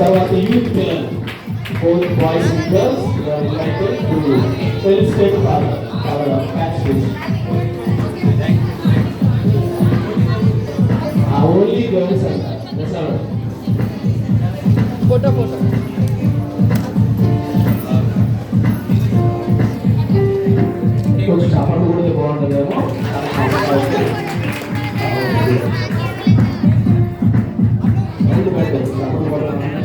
తర్వాత యూత్ పిల్లలు both boys and girls they are invited to felicitate our our catchphrase. Ah, only girls are there. That's all. Photo photo కొంచెం చప్పట్లు కూడా బాగుంటుందేమో mind పెట్టదు చప్పట్లు కొట్టాలంటే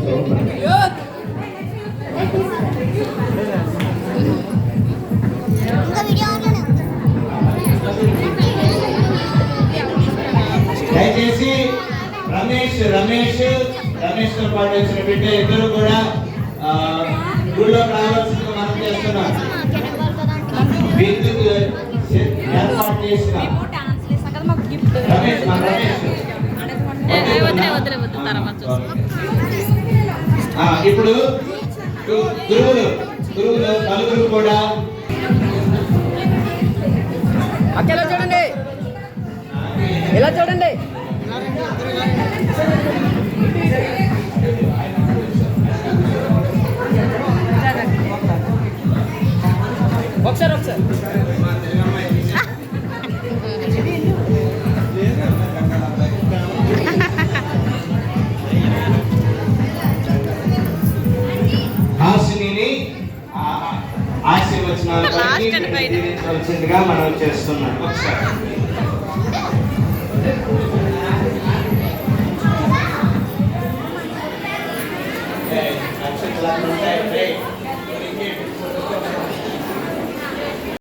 దయచేసి రమేష్ రమేష్ రమేష్తో పాటు వచ్చిన బిడ్డ ఇద్దరు కూడా ఆ, గుళ్ళో రావాల్సిందిగా మనం చేస్తున్నాం. విద్యుత్ ఏర్పాటు చేసిన. రమేష్ మన రమేష్. ఇప్పుడు గురువులు. గురువులు నలుగురు కూడా. ఎలా చూడండి. ఇలా చూడండి? ఒకసారి ఒకసారి. ఆశీర్వచనాలు మనం చేస్తున్నాం ఒకసారి